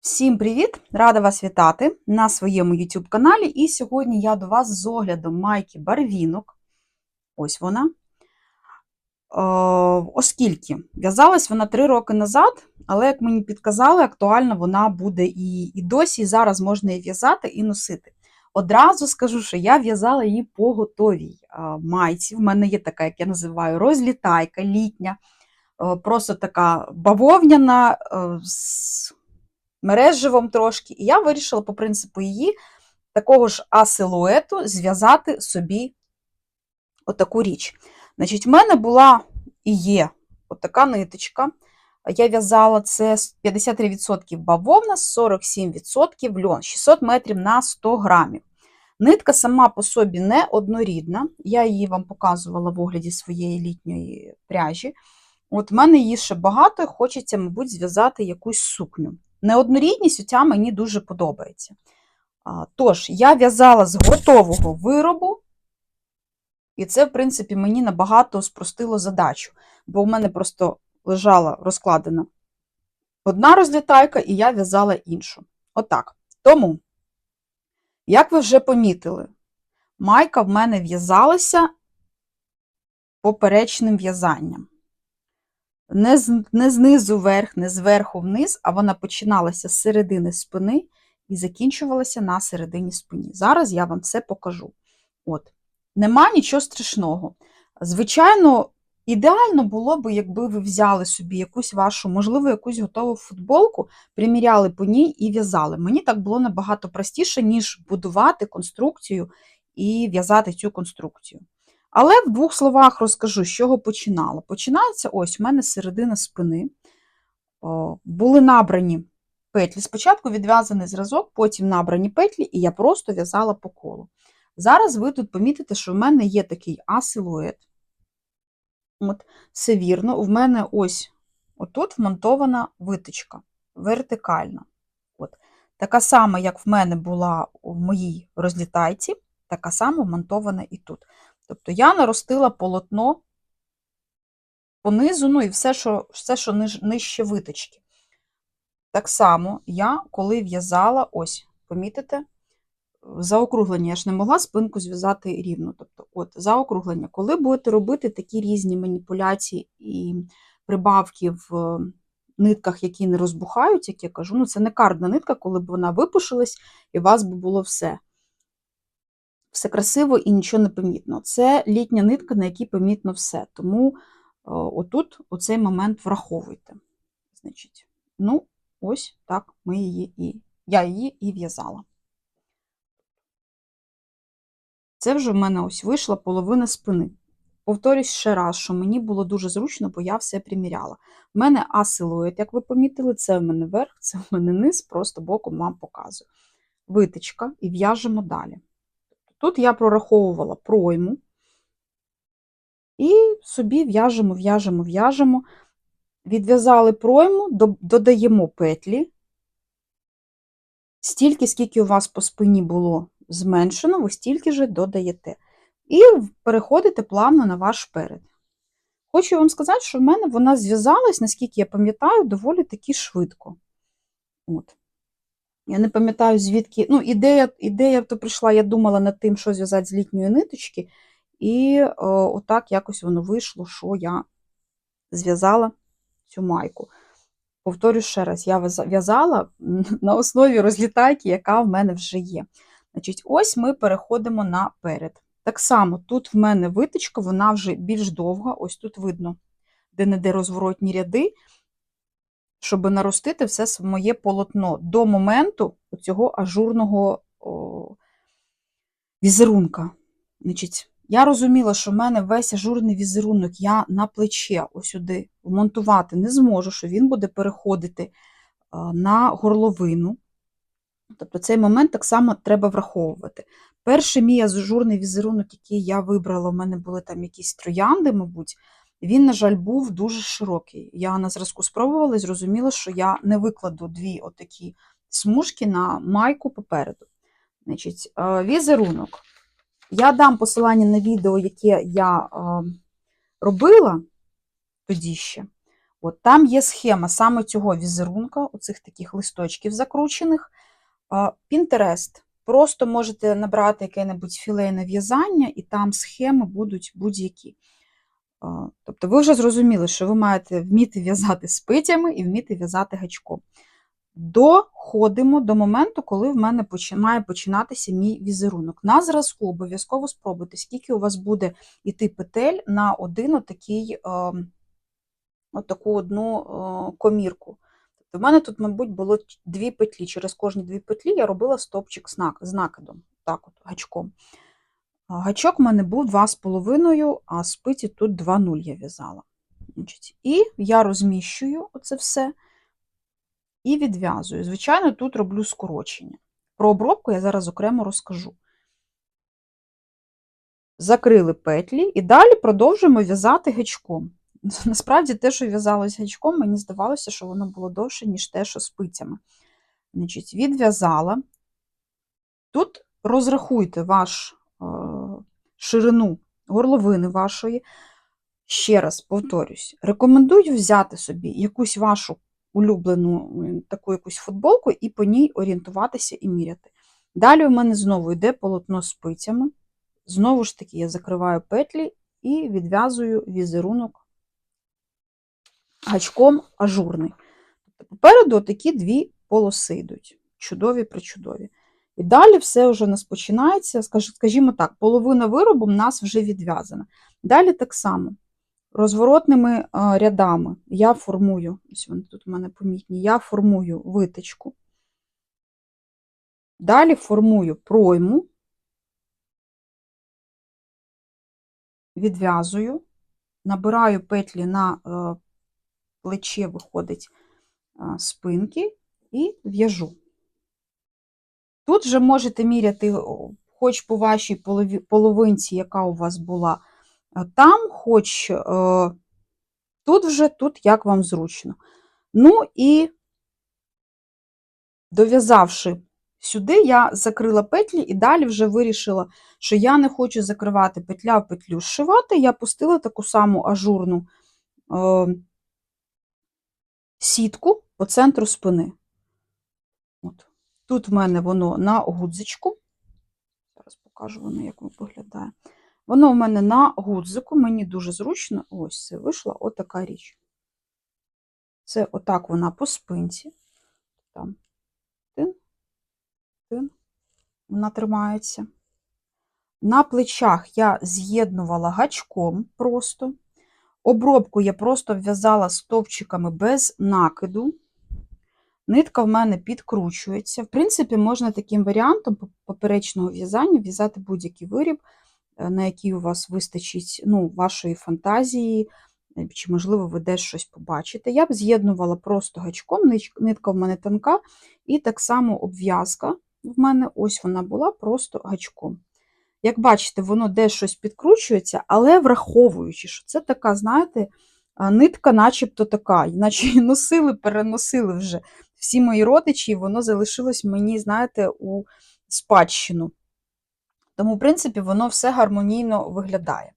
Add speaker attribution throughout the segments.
Speaker 1: Всім привіт! Рада вас вітати на своєму YouTube каналі. І сьогодні я до вас з оглядом майки Барвінок. Ось вона. Е, Оскільки в'язалась вона 3 роки назад, але, як мені підказали, актуальна вона буде і, і досі, і зараз можна її в'язати і носити. Одразу скажу, що я в'язала її по готовій е, майці. В мене є така, як я називаю, розлітайка літня, е, просто така бавовняна. з мереживом трошки, і я вирішила по принципу її такого ж асилуету зв'язати собі отаку річ. Значить, в мене була і є отака ниточка. Я в'язала це 53% бавовна, 47% льон, 600 метрів на 100 грамів. Нитка сама по собі не однорідна. Я її вам показувала в огляді своєї літньої пряжі. От в мене її ще багато, хочеться, мабуть, зв'язати якусь сукню. Неоднорідність ця мені дуже подобається. Тож, я в'язала з готового виробу, і це, в принципі, мені набагато спростило задачу, бо в мене просто лежала розкладена одна розлітайка, і я в'язала іншу. Отак. Тому, як ви вже помітили, майка в мене в'язалася поперечним в'язанням не, з, не знизу вверх, не зверху вниз, а вона починалася з середини спини і закінчувалася на середині спині. Зараз я вам це покажу. От. Нема нічого страшного. Звичайно, ідеально було б, якби ви взяли собі якусь вашу, можливо, якусь готову футболку, приміряли по ній і в'язали. Мені так було набагато простіше, ніж будувати конструкцію і в'язати цю конструкцію. Але в двох словах розкажу, з чого починала. Починається ось у мене середина спини. Були набрані петлі. Спочатку відв'язаний зразок, потім набрані петлі, і я просто в'язала по колу. Зараз ви тут помітите, що в мене є такий асилует. От, Все вірно, в мене ось отут вмонтована виточка вертикальна. От. Така сама, як в мене була в моїй розлітайці, така сама вмонтована і тут. Тобто я наростила полотно понизу, ну і все, що все, що нижче виточки. Так само я, коли в'язала, ось, помітите, заокруглення, я ж не могла спинку зв'язати рівно. Тобто, от, заокруглення. Коли будете робити такі різні маніпуляції і прибавки в нитках, які не розбухають, як я кажу, ну це не кардна нитка, коли б вона випушилась, і у вас би було все все красиво і нічого не помітно. Це літня нитка, на якій помітно все. Тому отут оцей момент враховуйте. Значить, ну, ось так ми її і я її і в'язала. Це вже в мене ось вийшла половина спини. Повторюсь ще раз, що мені було дуже зручно, бо я все приміряла. У мене асилует, як ви помітили, це в мене верх, це в мене низ, просто боком вам показую. Витичка і в'яжемо далі. Тут я прораховувала пройму і собі в'яжемо, в'яжемо, в'яжемо. Відв'язали пройму, додаємо петлі. Стільки, скільки у вас по спині було зменшено, ви стільки же додаєте. І переходите плавно на ваш перед. Хочу вам сказати, що в мене вона зв'язалась, наскільки я пам'ятаю, доволі таки швидко. От. Я не пам'ятаю, звідки. Ну, ідея ідея то прийшла, я думала над тим, що зв'язати з літньої ниточки, і о, отак якось воно вийшло, що я зв'язала цю майку. Повторю ще раз, я в'язала на основі розлітайки, яка в мене вже є. Значить, Ось ми переходимо наперед. Так само, тут в мене виточка, вона вже більш довга, ось тут видно, де-не-де розворотні ряди щоб наростити все моє полотно до моменту цього ажурного о, візерунка. Значить, Я розуміла, що в мене весь ажурний візерунок я на плече ось сюди вмонтувати не зможу, що він буде переходити на горловину. Тобто цей момент так само треба враховувати. Перший мій ажурний візерунок, який я вибрала, у мене були там якісь троянди, мабуть. Він, на жаль, був дуже широкий. Я на зразку спробувала і зрозуміла, що я не викладу дві отакі смужки на майку попереду. Значить, е, Візерунок. Я дам посилання на відео, яке я е, робила тоді ще. От Там є схема саме цього візерунка, оцих таких листочків закручених. Пінтерест. Просто можете набрати яке-небудь філейне в'язання, і там схеми будуть будь-які. Тобто ви вже зрозуміли, що ви маєте вміти в'язати спицями і вміти в'язати гачком. Доходимо до моменту, коли в мене починає починатися мій візерунок. На зразку обов'язково спробуйте, скільки у вас буде йти петель на один отакий, отаку одну комірку. Тобто в мене тут, мабуть, було дві петлі. Через кожні дві петлі я робила стопчик з накидом, так от, гачком. Гачок в мене був 2,5, а спиці тут 2,0 я в'язала. І я розміщую оце все і відв'язую. Звичайно, тут роблю скорочення. Про обробку я зараз окремо розкажу. Закрили петлі і далі продовжуємо в'язати гачком. Насправді, те, що в'язалось гачком, мені здавалося, що воно було довше, ніж те, що спицями. Значить, Відв'язала. Тут розрахуйте ваш ширину горловини вашої. Ще раз повторюсь, рекомендую взяти собі якусь вашу улюблену таку якусь футболку і по ній орієнтуватися і міряти. Далі у мене знову йде полотно спицями. Знову ж таки, я закриваю петлі і відв'язую візерунок гачком ажурний. Попереду такі дві полоси йдуть. Чудові причудові. І далі все вже нас починається, скажімо так, половина виробу в нас вже відв'язана. Далі так само. Розворотними рядами я формую, ось вони тут у мене помітні, я формую виточку, далі формую пройму, відв'язую, набираю петлі на е, плече, виходить спинки і в'яжу. Тут вже можете міряти, хоч по вашій половинці, яка у вас була там, хоч е, тут вже, тут як вам зручно. Ну і дов'язавши сюди, я закрила петлі і далі вже вирішила, що я не хочу закривати петля в петлю зшивати, я пустила таку саму ажурну е, сітку по центру спини. От. Тут в мене воно на гудзичку. Зараз покажу воно, як воно виглядає. Воно в мене на гудзику, мені дуже зручно, ось це вийшла отака річ. Це отак вона по спинці. Там тин, тин, вона тримається. На плечах я з'єднувала гачком просто. Обробку я просто в'язала стовпчиками без накиду. Нитка в мене підкручується. В принципі, можна таким варіантом поперечного в'язання в'язати будь-який виріб. Е, на якій у вас вистачить ну, вашої фантазії, е, чи, можливо, ви десь щось побачите. Я б з'єднувала просто гачком, нитка в мене тонка, і так само обв'язка в мене ось вона була просто гачком. Як бачите, воно десь щось підкручується, але враховуючи, що це така, знаєте, нитка начебто така, наче носили, переносили вже всі мої родичі, воно залишилось мені, знаєте, у спадщину. Тому, в принципі, воно все гармонійно виглядає.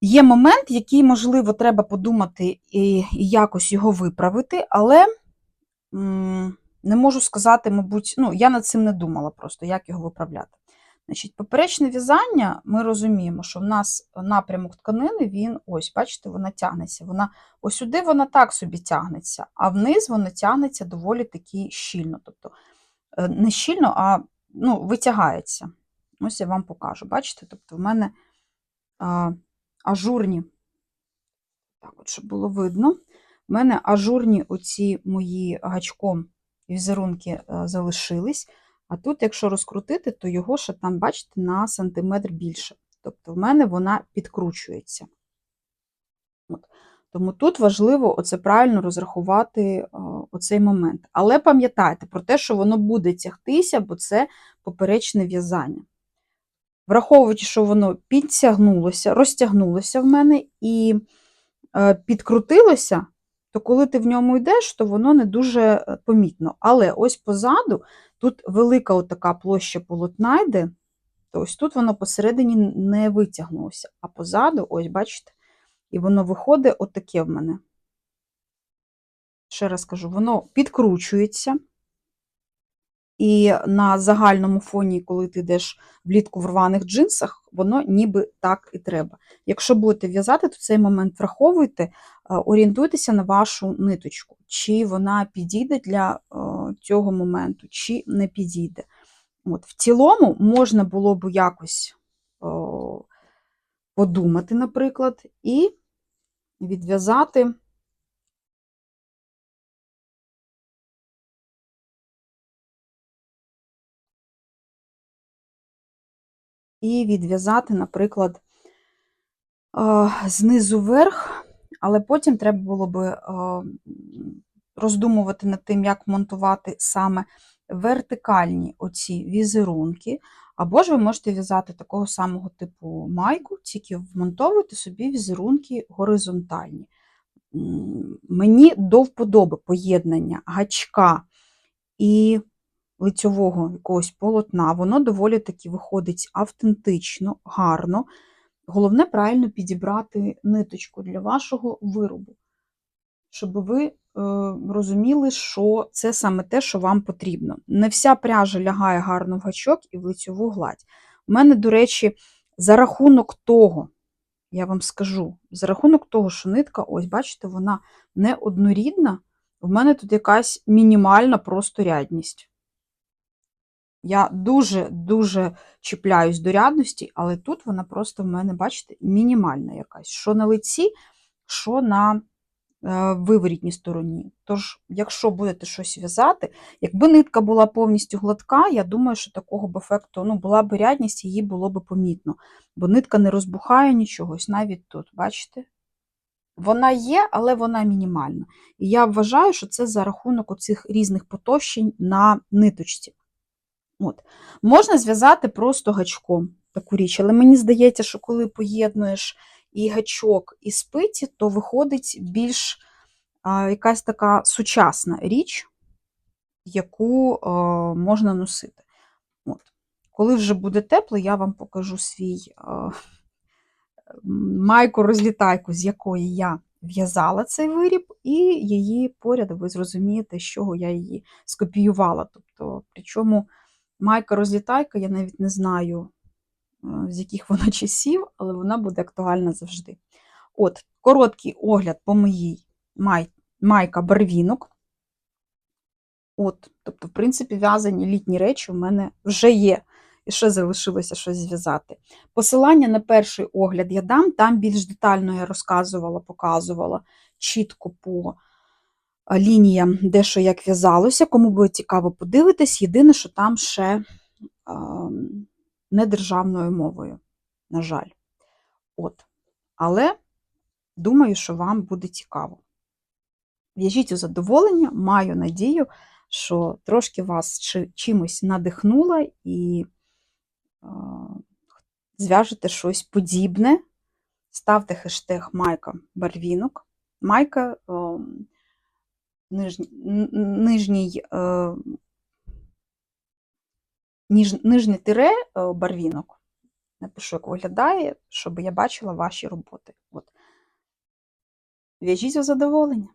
Speaker 1: Є момент, який, можливо, треба подумати і якось його виправити, але не можу сказати, мабуть, ну, я над цим не думала просто, як його виправляти. Значить, Поперечне в'язання, ми розуміємо, що в нас напрямок тканини, він, ось, бачите, вона тягнеться. Вона, Ось сюди вона так собі тягнеться, а вниз вона тягнеться доволі таки щільно. Тобто, е, не щільно, а ну, витягається. Ось я вам покажу. Бачите? Тобто в мене а, ажурні, так от, щоб було видно, в мене ажурні оці мої гачком візерунки а, залишились. А тут, якщо розкрутити, то його ще там, бачите, на сантиметр більше. Тобто в мене вона підкручується. От. Тому тут важливо оце правильно розрахувати оцей момент. Але пам'ятайте про те, що воно буде тягтися, бо це поперечне в'язання. Враховуючи, що воно підтягнулося, розтягнулося в мене і е, підкрутилося, то коли ти в ньому йдеш, то воно не дуже е, помітно. Але ось позаду тут велика така площа полотна йде, то ось тут воно посередині не витягнулося. А позаду, ось, бачите, і воно виходить отаке в мене. ще раз кажу, воно підкручується. І на загальному фоні, коли ти йдеш влітку в рваних джинсах, воно ніби так і треба. Якщо будете в'язати, то цей момент враховуйте, е, орієнтуйтеся на вашу ниточку, чи вона підійде для е, цього моменту, чи не підійде. От, В цілому можна було б якось подумати, наприклад, і відв'язати. І відв'язати, наприклад, е, знизу вверх, але потім треба було би е, роздумувати над тим, як монтувати саме вертикальні оці візерунки, або ж ви можете в'язати такого самого типу майку, тільки вмонтовуєте собі візерунки горизонтальні. Мені до вподоби поєднання гачка і лицьового якогось полотна, воно доволі таки виходить автентично, гарно. Головне правильно підібрати ниточку для вашого виробу, щоб ви е, розуміли, що це саме те, що вам потрібно. Не вся пряжа лягає гарно в гачок і в лицьову гладь. У мене, до речі, за рахунок того, я вам скажу, за рахунок того, що нитка, ось, бачите, вона не однорідна, в мене тут якась мінімальна просто рядність. Я дуже-дуже чіпляюсь до рядності, але тут вона просто в мене, бачите, мінімальна якась. Що на лиці, що на е, виворітній стороні. Тож, якщо будете щось в'язати, якби нитка була повністю гладка, я думаю, що такого б ефекту ну, була б рядність, її було б помітно. Бо нитка не розбухає нічогось, навіть тут, бачите? Вона є, але вона мінімальна. І я вважаю, що це за рахунок оцих різних потощень на ниточці. От. Можна зв'язати просто гачком таку річ, але мені здається, що коли поєднуєш і гачок, і спиці, то виходить більш а, якась така сучасна річ, яку а, можна носити. От. Коли вже буде тепло, я вам покажу свій а, майку-розлітайку, з якої я в'язала цей виріб, і її поряд ви зрозумієте, з чого я її скопіювала. Тобто, причому Майка-розлітайка, я навіть не знаю, е, з яких вона часів, але вона буде актуальна завжди. От, Короткий огляд по моїй май, майка барвінок. От, Тобто, в принципі, в'язані літні речі у мене вже є. І ще залишилося щось зв'язати. Посилання на перший огляд я дам, там більш детально я розказувала, показувала чітко по лініям, де що як в'язалося. Кому буде цікаво подивитись, єдине, що там ще не державною мовою, на жаль. От. Але думаю, що вам буде цікаво. В'яжіть у задоволення, маю надію, що трошки вас чимось надихнула і е, зв'яжете щось подібне. Ставте хештег Майка Барвінок. Майка е, нижній, нижній, е, ніж, нижнє тире е, барвінок. Напишу, як виглядає, щоб я бачила ваші роботи. От. В'яжіть у задоволення.